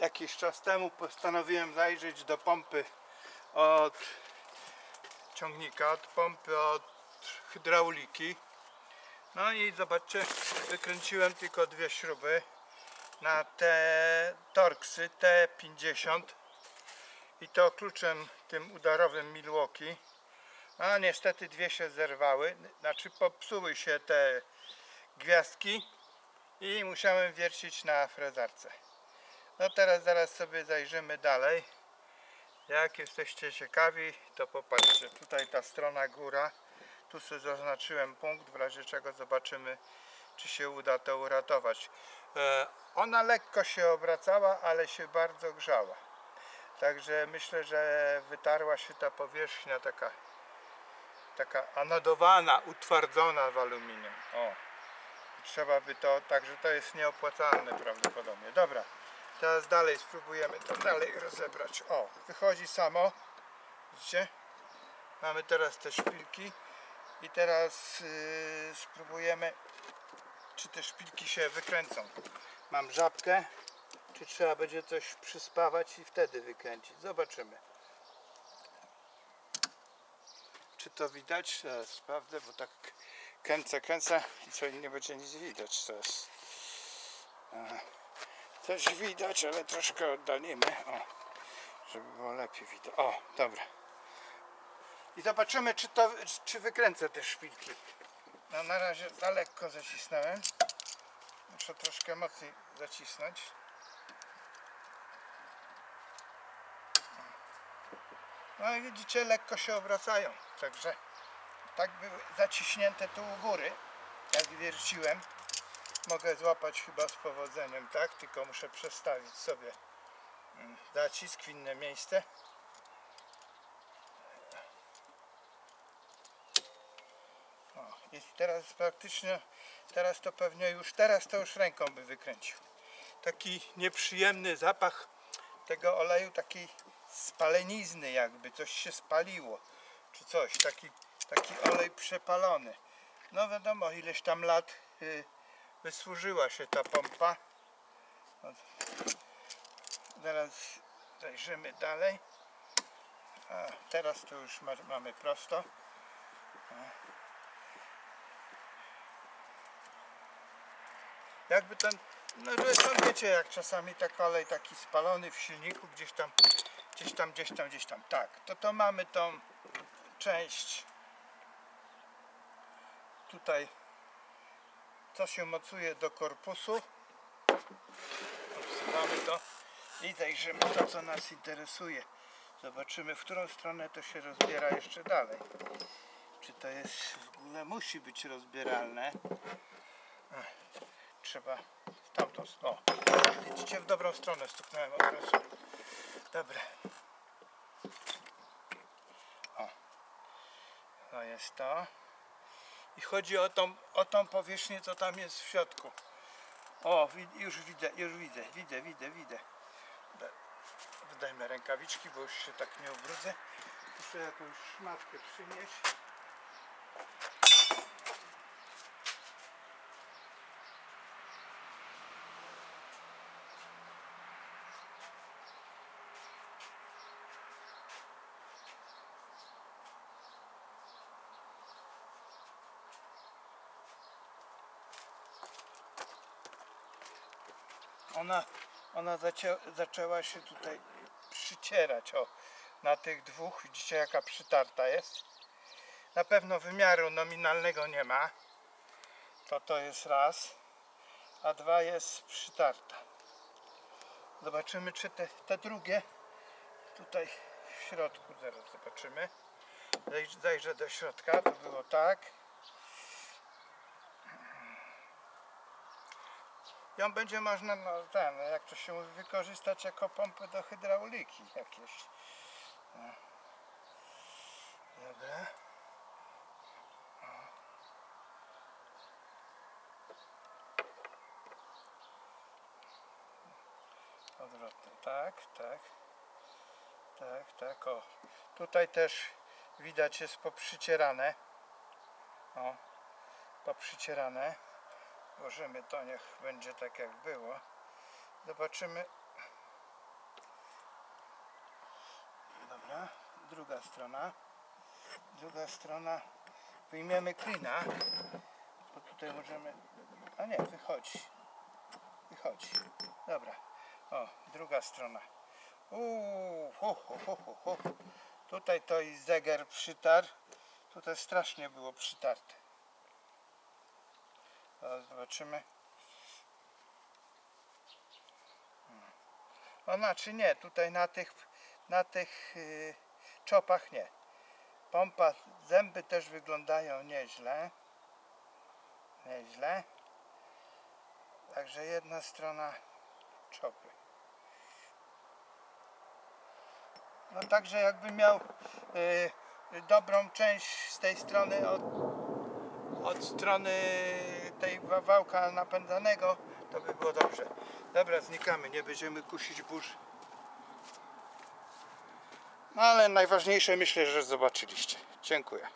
jakiś czas temu postanowiłem zajrzeć do pompy od ciągnika, od pompy od hydrauliki. No i zobaczcie, wykręciłem tylko dwie śruby na te torksy T50 i to kluczem tym udarowym Milwaukee. A niestety dwie się zerwały, znaczy popsuły się te gwiazdki i musiałem wiercić na frezarce. No teraz zaraz sobie zajrzymy dalej. Jak jesteście ciekawi, to popatrzcie. Tutaj ta strona góra. Tu sobie zaznaczyłem punkt, w razie czego zobaczymy, czy się uda to uratować. E, ona lekko się obracała, ale się bardzo grzała. Także myślę, że wytarła się ta powierzchnia taka, taka anodowana, utwardzona w aluminium. O. Trzeba by to, także to jest nieopłacalne prawdopodobnie. Dobra, teraz dalej spróbujemy to dalej rozebrać. O, wychodzi samo. Widzicie? Mamy teraz te szpilki i teraz yy, spróbujemy, czy te szpilki się wykręcą. Mam żabkę, czy trzeba będzie coś przyspawać i wtedy wykręcić. Zobaczymy. Czy to widać? Teraz sprawdzę, bo tak kręcę, kręcę i co nie będzie nic widać teraz. E, Coś widać, ale troszkę oddalimy, o, żeby było lepiej widać. O, dobra. I zobaczymy, czy to, czy wykręcę te szpilki. No na razie za lekko zacisnąłem. Muszę troszkę mocniej zacisnąć. No i widzicie, lekko się obracają. Także tak były zaciśnięte tu u góry, jak wierciłem. Mogę złapać chyba z powodzeniem, tak? Tylko muszę przestawić sobie mm, zacisk w inne miejsce. O, i teraz praktycznie, teraz to pewnie już, teraz to już ręką by wykręcił. Taki nieprzyjemny zapach tego oleju, takiej spalenizny jakby, coś się spaliło, czy coś, taki, taki olej przepalony. No wiadomo, ileś tam lat y, wysłużyła się ta pompa. Zaraz zajrzymy dalej. A, teraz to już ma, mamy prosto. Jakby ten, no zresztą wiecie jak czasami tak olej taki spalony w silniku gdzieś tam, gdzieś tam, gdzieś tam, gdzieś tam. Tak, to to mamy tą część tutaj, co się mocuje do korpusu. Odsuwamy to i zajrzymy to, co nas interesuje. Zobaczymy, w którą stronę to się rozbiera jeszcze dalej. Czy to jest w ogóle musi być rozbieralne? Trzeba w tamtą stronę. Widzicie, w dobrą stronę stuknąłem od razu. Dobra. O. To jest to. I chodzi o tą, o tą powierzchnię, co tam jest w środku. O, już widzę, już widzę, widzę, widzę, widzę. Da- Wydajmy rękawiczki, bo już się tak nie ubrudzę. Muszę jakąś szmatkę przynieść. Ona, ona zaczęła się tutaj przycierać. O, na tych dwóch. Widzicie, jaka przytarta jest. Na pewno wymiaru nominalnego nie ma. To to jest raz. A dwa jest przytarta. Zobaczymy, czy te, te drugie tutaj w środku. Zaraz zobaczymy. Zaj- Zajrzę do środka. To było tak. Ją będzie można, no ten, jak to się mówi, wykorzystać jako pompę do hydrauliki jakieś. No. Dobra. O. Odwrotnie, tak, tak. Tak, tak, o. Tutaj też widać jest poprzycierane. O, poprzycierane. Włożymy to, niech będzie tak jak było. Zobaczymy. Dobra, druga strona. Druga strona. Wyjmiemy klina. Bo tutaj możemy... A nie, wychodzi. Wychodzi. Dobra. O, druga strona. Uuu, ho, ho, ho, ho, ho. Tutaj to i zegar przytarł. Tutaj strasznie było przytarte. Zaraz zobaczymy. Hmm. O, znaczy nie, tutaj na tych, na tych yy, czopach nie. Pompa, zęby też wyglądają nieźle. Nieźle. Także jedna strona czopy. No także jakby miał y, dobrą część z tej strony od, od strony tej wa- wałka napędzanego, to by było dobrze. Dobra, znikamy, nie będziemy kusić burz. No ale najważniejsze myślę, że zobaczyliście. Dziękuję.